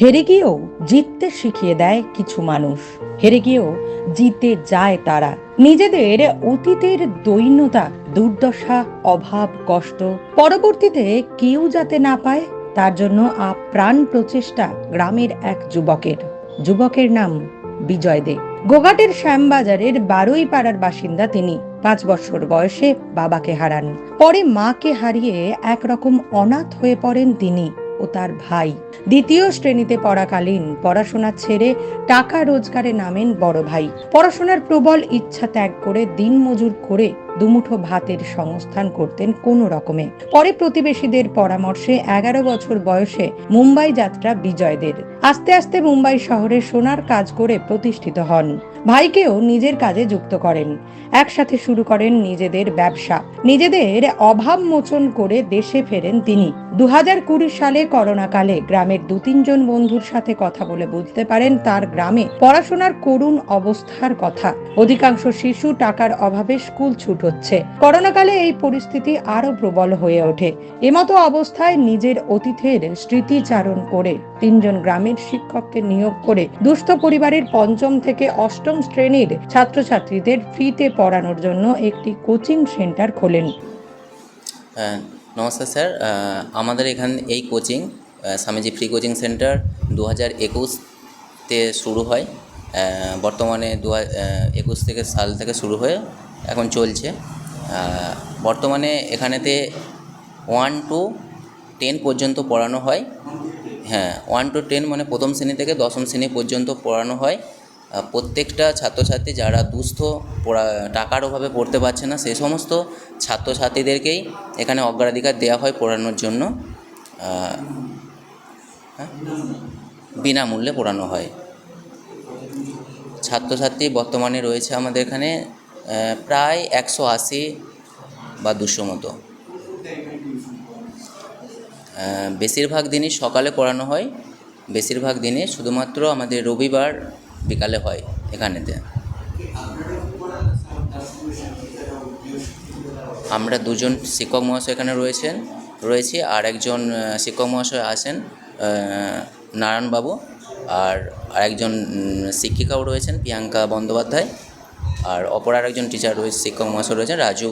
হেরে গিয়েও জিততে শিখিয়ে দেয় কিছু মানুষ। হেরে গিয়েও জিতে যায় তারা। নিজেদের অতীতের দৈন্যতা, দুর্দশা, অভাব, কষ্ট পরবর্তীতে কেউ যাতে না পায়, তার জন্য আপ্রাণ প্রচেষ্টা গ্রামের এক যুবকের। যুবকের নাম বিজয় দে। গোঘাটের শ্যামবাজারের বারোই পাড়ার বাসিন্দা তিনি। পাঁচ বছর বয়সে বাবাকে হারান। পরে মাকে হারিয়ে একরকম অনাথ হয়ে পড়েন তিনি। ও তার ভাই। দ্বিতীয় শ্রেণীতে পড়াকালীন পড়াশোনা ছেড়ে টাকা রোজগারে নামেন বড় ভাই। পড়াশোনার প্রবল ইচ্ছা ত্যাগ করে দিনমজুর করে দুমুঠো ভাতের সংস্থান করতেন কোনো রকমে। পরে প্রতিবেশীদের পরামর্শে এগারো বছর বয়সে মুম্বাই যাত্রা বিজয়দের। আস্তে আস্তে মুম্বাই শহরে সোনার কাজ করে প্রতিষ্ঠিত হন। ভাইকেও নিজের কাজে যুক্ত করেন। একসাথে শুরু করেন নিজেদের ব্যবসা। নিজেদের অভাব মোচন করে দেশে ফেরেন তিনি। দু হাজার কুড়ি সালে করোনাকালে গ্রামের দু তিনজন বন্ধুর সাথে কথা বলে বুঝতে পারেন তার গ্রামে পড়াশোনার করুণ অবস্থার কথা। অধিকাংশ শিশু টাকার অভাবে স্কুল ছুট হচ্ছে। করোনাকালে এই পরিস্থিতি আরও প্রবল হয়ে ওঠে। এমতো অবস্থায় নিজের অতীতের স্মৃতিচারণ করে তিনজন গ্রামের শিক্ষককে নিয়োগ করে দুস্থ পরিবারের পঞ্চম থেকে অষ্টম শ্রেণির ছাত্রছাত্রীদের ফ্রিতে পড়ানোর জন্য একটি কোচিং সেন্টার খোলেন। হ্যাঁ, নমস্কার স্যার আমাদের এখান এই coaching Swamiji free coaching centre দু হাজার একুশতে শুরু হয়। বর্তমানে দু একুশ থেকে সাল থেকে শুরু হয়ে এখন চলছে। বর্তমানে এখানেতে ওয়ান টু টেন পর্যন্ত পড়ানো হয়। হ্যাঁ ওয়ান টু টেন মানে প্রথম শ্রেণি থেকে দশম শ্রেণি পর্যন্ত পড়ানো হয়। প্রত্যেকটা ছাত্রছাত্রী যারা দুস্থ পড়া টাকার অভাবে পড়তে পারছে না সে সমস্ত ছাত্রছাত্রীদেরকেই এখানে অগ্রাধিকার দেওয়া হয় পড়ানোর জন্য হ্যাঁ, বিনামূল্যে পড়ানো হয়। ছাত্রছাত্রী বর্তমানে রয়েছে আমাদের এখানে প্রায় একশো আশি বা দুশো মতো। বেশিরভাগ দিনই সকালে পড়ানো হয় বেশিরভাগ দিনে শুধুমাত্র আমাদের রবিবার বিকালে হয় এখানেতে। আমরা দুজন শিক্ষক মহাশয় এখানে রয়েছেন, রয়েছি আর একজন শিক্ষক মহাশয় আছেন নারায়ণবাবু আর আরেকজন শিক্ষিকাও রয়েছেন, প্রিয়াঙ্কা বন্দ্যোপাধ্যায় আর অপর আরেকজন টিচার রয়েছে, শিক্ষক মহাশয় রয়েছেন রাজু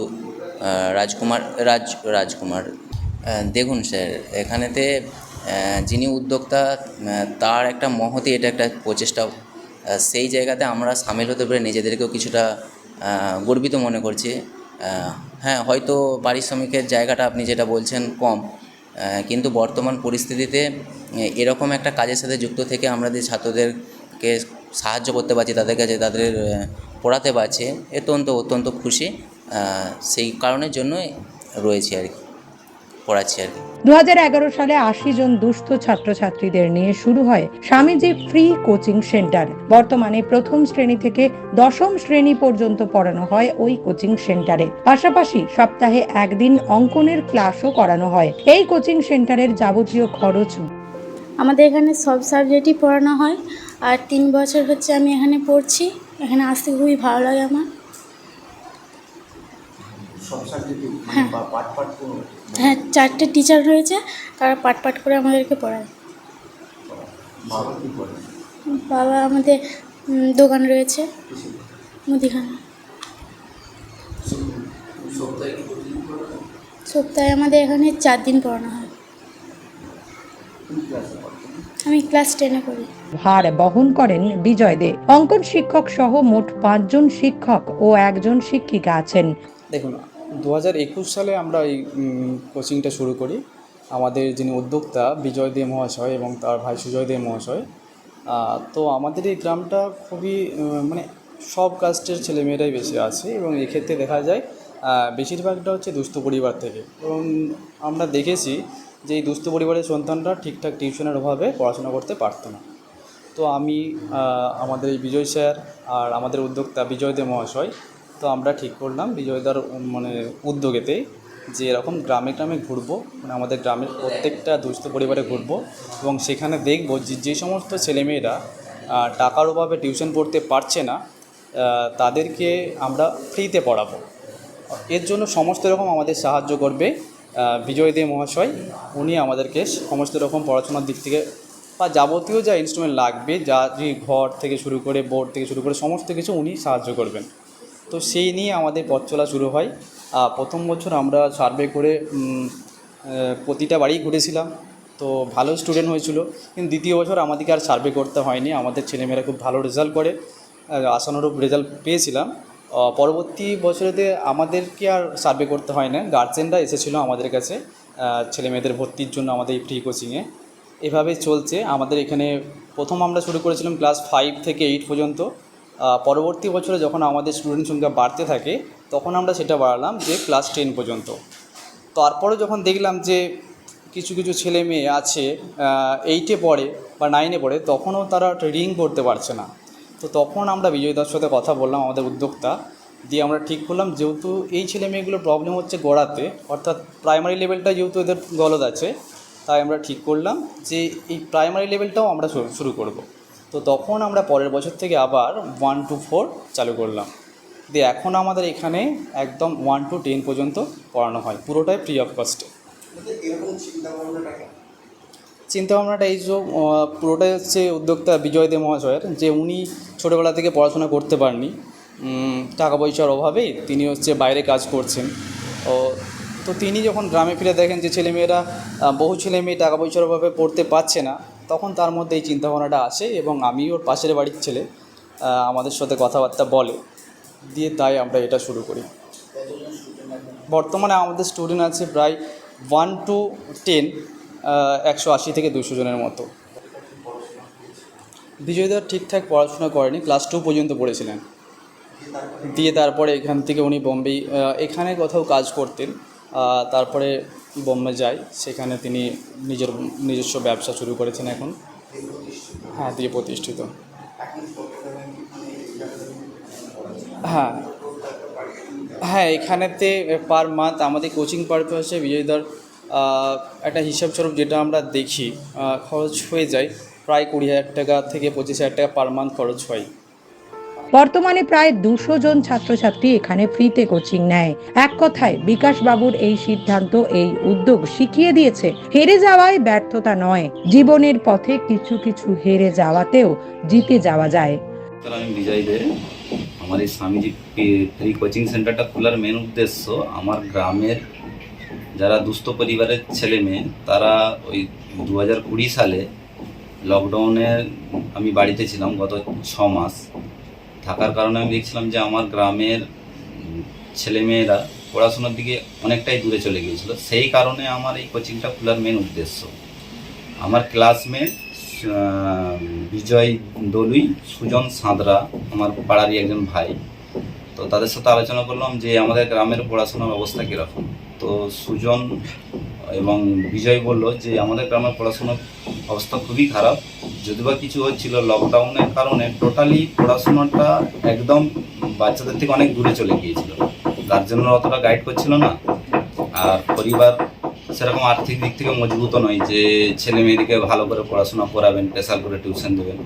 রাজকুমার, রাজ, রাজকুমার। দেখুন স্যার, এখানেতে যিনি উদ্যোক্তা তার একটা মহতি, এটা একটা প্রচেষ্টা সেই জায়গাতে আমরা সামিল হতে পেরে নিজেদেরকেও কিছুটা গর্বিত মনে করছি। হ্যাঁ হয়তো পারিশ্রমিকের জায়গাটা আপনি যেটা বলছেন কম কিন্তু বর্তমান পরিস্থিতিতে এরকম একটা কাজের সাথে যুক্ত থেকে আমরা যে ছাত্রদেরকে সাহায্য করতে পারছি, তাদের কাছে তাদের পড়াতে পারছি অত্যন্ত অত্যন্ত খুশি সেই কারণের জন্যই রয়েছি আর কি। পড়াচ্ছি আর কি। দু সালে আশি জন দুস্থ ছাত্রছাত্রীদের নিয়ে শুরু হয় স্বামীজি ফ্রি কোচিং সেন্টার। বর্তমানে প্রথম শ্রেণি থেকে দশম শ্রেণি পর্যন্ত পড়ানো হয় ওই কোচিং সেন্টারে। পাশাপাশি সপ্তাহে একদিন অঙ্কনের ক্লাসও করানো হয়। এই কোচিং সেন্টারের যাবতীয় খরচ আমাদের এখানে সব সাবজেক্টই পড়ানো হয়। আর তিন বছর হচ্ছে আমি এখানে পড়ছি। এখানে আসতে খুবই ভালো লাগে আমার। হ্যাঁ। হ্যাঁ চারটে টিচার রয়েছে তারা পাট পাট করে আমাদেরকে পড়ায়। বাবা কী করে? বাবা আমাদের দোকান রয়েছে? মুদিখানা। সপ্তাহে আমাদের এখানে চার দিন পড়ানো হয়। আমি ক্লাস টেনে করি ভার বহন করেন বিজয় দে। অঙ্কন শিক্ষক সহ মোট পাঁচজন শিক্ষক ও একজন শিক্ষিকা আছেন। দেখুন দু হাজার একুশ সালে আমরা এই কোচিংটা শুরু করি। আমাদের যিনি উদ্যোক্তা বিজয় দে মহাশয় এবং তার ভাই সুজয় দে মহাশয় তো আমাদের এই গ্রামটা খুবই মানে সব কাস্টের ছেলেমেয়েরাই বেশি আছে এবং এক্ষেত্রে দেখা যায় বেশিরভাগটা হচ্ছে দুস্থ পরিবার থেকে। এবং আমরা দেখেছি যে এই দুস্থ পরিবারের সন্তানরা ঠিকঠাক টিউশনের অভাবে পড়াশোনা করতে পারতো না। তো আমি আমাদের এই বিজয় স্যার আর আমাদের উদ্যোক্তা বিজয় দে মহাশয় তো আমরা ঠিক করলাম বিজয়দার মানে উদ্যোগেতে যে এরকম গ্রামে গ্রামে ঘুরবো মানে আমাদের গ্রামের প্রত্যেকটা দুস্থ পরিবারে ঘুরবো এবং সেখানে দেখব যে যে সমস্ত ছেলেমেয়েরা টাকার অভাবে টিউশন পড়তে পারছে না তাদেরকে আমরা ফ্রিতে পড়াবো। এর জন্য সমস্ত রকম আমাদের সাহায্য করবে বিজয় দে মহাশয়। উনি আমাদেরকে সমস্ত রকম পড়াশোনার দিক থেকে বা যাবতীয় যা ইনস্ট্রুমেন্ট লাগবে যে ঘর থেকে শুরু করে, বোর্ড থেকে শুরু করে, সমস্ত কিছু উনি সাহায্য করবেন। তো সেই নিয়ে আমাদের পথ চলা শুরু হয়। প্রথম বছর আমরা সার্ভে করে প্রতিটা বাড়ি ঘুরেছিলাম। তো ভালো স্টুডেন্ট হয়েছিল। কিন্তু দ্বিতীয় বছর আমাদেরকে আর সার্ভে করতে হয়নি। আমাদের ছেলেমেয়েরা খুব ভালো রেজাল্ট করে। আশানুরূপ রেজাল্ট পেয়েছিলাম। পরবর্তী বছরেতে আমাদেরকে আর সার্ভে করতে হয় না গার্জেনরা এসেছিল আমাদের কাছে। ছেলেমেয়েদের ভর্তির জন্য আমাদের এই ফ্রি কোচিংয়ে এভাবে চলছে। আমাদের এখানে প্রথম আমরা শুরু করেছিলাম ক্লাস ফাইভ থেকে এইট পর্যন্ত। পরবর্তী বছরে যখন আমাদের স্টুডেন্ট সংখ্যা বাড়তে থাকে, তখন আমরা সেটা বাড়ালাম যে ক্লাস টেন পর্যন্ত। তারপরে যখন দেখলাম যে কিছু কিছু ছেলে মেয়ে আছে এইটে পড়ে বা নাইনে পড়ে, তখনও তারা রিডিং করতে পারছে না। তো তখন আমরা বিজয়দার সাথে কথা বললাম আমাদের উদ্যোক্তা। দিয়ে আমরা ঠিক করলাম যেহেতু এই ছেলে মেয়েগুলোর প্রবলেম হচ্ছে গড়াতে, অর্থাৎ প্রাইমারি লেভেলটা যেহেতু এদের গলদ আছে, তাই আমরা ঠিক করলাম যে এই প্রাইমারি লেভেলটাও আমরা শুরু করব। তো তখন আমরা পরের বছর থেকে আবার ওয়ান টু ফোর চালু করলাম। দিয়ে এখন আমাদের এখানে একদম ওয়ান টু টেন পর্যন্ত পড়ানো হয় পুরোটাই ফ্রি অফ কস্টে চিন্তাভাবনাটা এই যে পুরোটাই হচ্ছে উদ্যোক্তা বিজয় দে মহাশয়ের যে উনি ছোটোবেলা থেকে পড়াশোনা করতে পারেননি। টাকা পয়সার অভাবে তিনি হচ্ছে বাইরে কাজ করছেন। ও তো তিনি যখন গ্রামে ফিরে দেখেন যে ছেলেমেয়েরা বহু ছেলে মেয়ে টাকা পয়সার অভাবে পড়তে পারছে না তখন তার মধ্যে এই চিন্তাভাবনাটা আসে এবং আমি ওর পাশের বাড়ির ছেলে আমাদের সাথে কথাবার্তা বলে। দিয়ে তাই আমরা এটা শুরু করি। বর্তমানে আমাদের স্টুডেন্ট আছে প্রায় ওয়ান টু টেন একশো আশি থেকে দুশো জনের মতো। বিজয়দার ঠিকঠাক পড়াশোনা করেনি ক্লাস টু পর্যন্ত পড়েছিলেন। দিয়ে তারপরে এখান থেকে উনি বোম্বে এখানে কোথাও কাজ করতেন তারপরে বোম্বে যায় সেখানে তিনি নিজের নিজস্ব ব্যবসা শুরু করেছেন এখন। হ্যাঁ দিয়ে প্রতিষ্ঠিত। হ্যাঁ। হ্যাঁ এখানেতে পার মান্থ আমাদের কোচিং পারপাসে বিজয়দার আহ, একটা হিসাব স্বরূপ যেটা আমরা দেখি খরচ হয়ে যায়। প্রায় কুড়ি হাজার টাকা থেকে পঁচিশ হাজার টাকা পার মান্থ খরচ হয়। বর্তমানে প্রায় দুশো জন ছাত্রছাত্রী এখানে ফ্রিতে কোচিং নেয়। এক কথায় বিকাশ বাবুর এই সিদ্ধান্ত, এই উদ্যোগ শিখিয়ে দিয়েছে, হেরে যাওয়ায় ব্যর্থতা নয়। জীবনের পথে কিছু কিছু হেরে যাওয়াতেও জিতে যাওয়া যায়। আমি আমার এই স্বামীজি ফ্রি কোচিং সেন্টারটা খোলার মেন উদ্দেশ্য, আমার গ্রামের যারা দুস্থ পরিবারের ছেলে মেয়ে, তারা ওই দু হাজার কুড়ি সালে লকডাউনে আমি বাড়িতে ছিলাম গত ছ মাস। থাকার কারণে আমি দেখছিলাম যে আমার গ্রামের ছেলেমেয়েরা পড়াশোনার দিকে অনেকটাই দূরে চলে গিয়েছিল। সেই কারণে আমার এই কোচিংটা খোলার মেন উদ্দেশ্য। আমার ক্লাসমেট বিজয় দলুই, সুজন সাঁতরা, আমার পাড়ারই একজন ভাই। তো তাদের সাথে আলোচনা করলাম যে আমাদের গ্রামের পড়াশোনার অবস্থা কীরকম। তো সুজন এবং বিজয় বলল যে আমাদের গ্রামের পড়াশোনার অবস্থা খুবই খারাপ। যদি বা কিছু হচ্ছিল লকডাউনের কারণে টোটালি পড়াশোনাটা একদম বাচ্চাদের থেকে অনেক দূরে চলে গিয়েছিল। গার্জেনরা অতটা গাইড করছিল না। আর পরিবার সেরকম আর্থিক দিক থেকে মজবুত নয় যে ছেলে মেয়েদেরকে ভালো করে পড়াশোনা করাবেন স্পেশাল করে টিউশন দেবেন।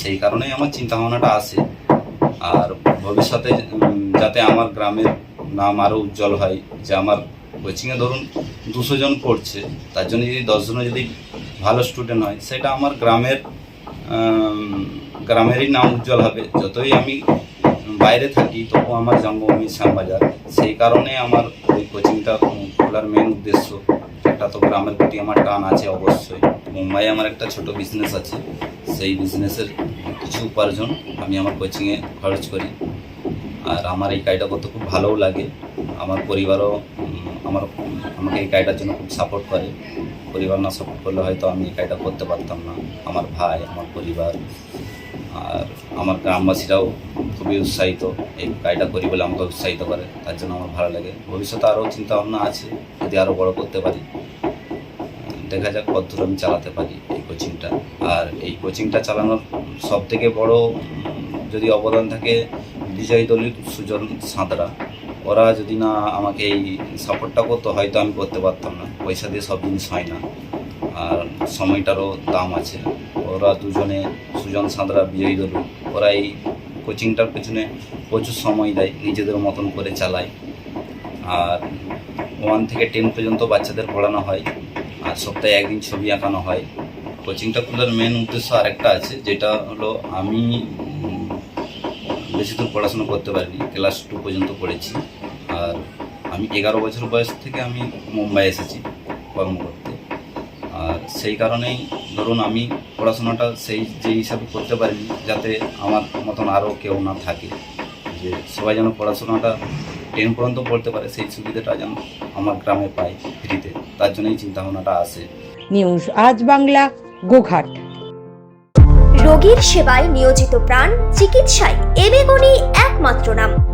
সেই কারণেই আমার চিন্তা ভাবনাটা আসে। আর ভবিষ্যতে যাতে আমার গ্রামের নাম আরও উজ্জ্বল হয়, যে আমার কোচিংয়ে ধরুন দুশো জন পড়ছে, তার জন্য যদি দশজনে যদি ভালো স্টুডেন্ট হয়, সেটা আমার গ্রামের গ্রামেরই নাম উজ্জ্বল হবে। যতই আমি বাইরে থাকি, তবু আমার জন্মভূমি শ্যামবাজার। সেই কারণে আমার ওই কোচিংটা খোলার মেন উদ্দেশ্য। একটা তো গ্রামের প্রতি আমার টান আছে অবশ্যই। মুম্বাইয়ে আমার একটা ছোট বিজনেস আছে। সেই বিজনেসের কিছু উপার্জন আমি আমার কোচিংয়ে খরচ করি। আর আমার এই কাজটা করতে খুব ভালোও লাগে। আমার পরিবারও আমার, আমাকে এই কাজটার জন্য খুব সাপোর্ট করে। পরিবার না সাপোর্ট করলে হয়তো আমি কাজটা করতে পারতাম না। আমার ভাই, আমার পরিবার আর আমার গ্রামবাসীরাও খুবই উৎসাহিত এই কাজটা করি বলে আমাকে উৎসাহিত করে। তার জন্য আমার ভালো লাগে। ভবিষ্যতে আরও চিন্তা ভাবনা আছে, যদি আরও বড় করতে পারি। দেখা যাক কতদূর আমি চালাতে পারি এই কোচিংটা আর এই কোচিংটা চালানোর সব থেকে বড় যদি অবদান থাকে বিজয় দলিত সুজন সাঁতরা। ওরা যদি না আমাকে এই সাপোর্টটা করতো, হয়তো আমি করতে পারতাম না। পয়সা দিয়ে সব জিনিস হয় না। আর সময়টারও দাম আছে। ওরা দুজনে, সুজন সাঁতরা, বিজয়ী দলু ওরা এই কোচিংটার পেছনে প্রচুর সময় দেয়, নিজেদের মতন করে চালায়। আর ওয়ান থেকে টেন পর্যন্ত বাচ্চাদের পড়ানো হয়। আর সপ্তাহে একদিন ছবি আঁকানো হয়। কোচিংটা খোলার মেন উদ্দেশ্য আরেকটা আছে, যেটা হলো আমি বেশি দূর পড়াশোনা করতে পারিনি ক্লাস টু পর্যন্ত পড়েছি। আর আমি এগারো বছর বয়স থেকে আমি মুম্বাই এসেছি। কর্ম করতে। আর সেই কারণেই ধরুন আমি পড়াশোনাটা সেই যে হিসাবে করতে পারিনি যাতে আমার মতন আরও কেউ না থাকে। যে সবাই যেন পড়াশোনাটা টেন পর্যন্ত পড়তে পারে সেই সুবিধাটা যেন আমার গ্রামে পায় ফ্রিতে। তার জন্যই চিন্তাভাবনাটা আসে। নিউজ আজ বাংলা গোঘাট। রোগীর সেবায় নিয়োজিত প্রাণ চিকিৎসায় এবেগুনি একমাত্র নাম।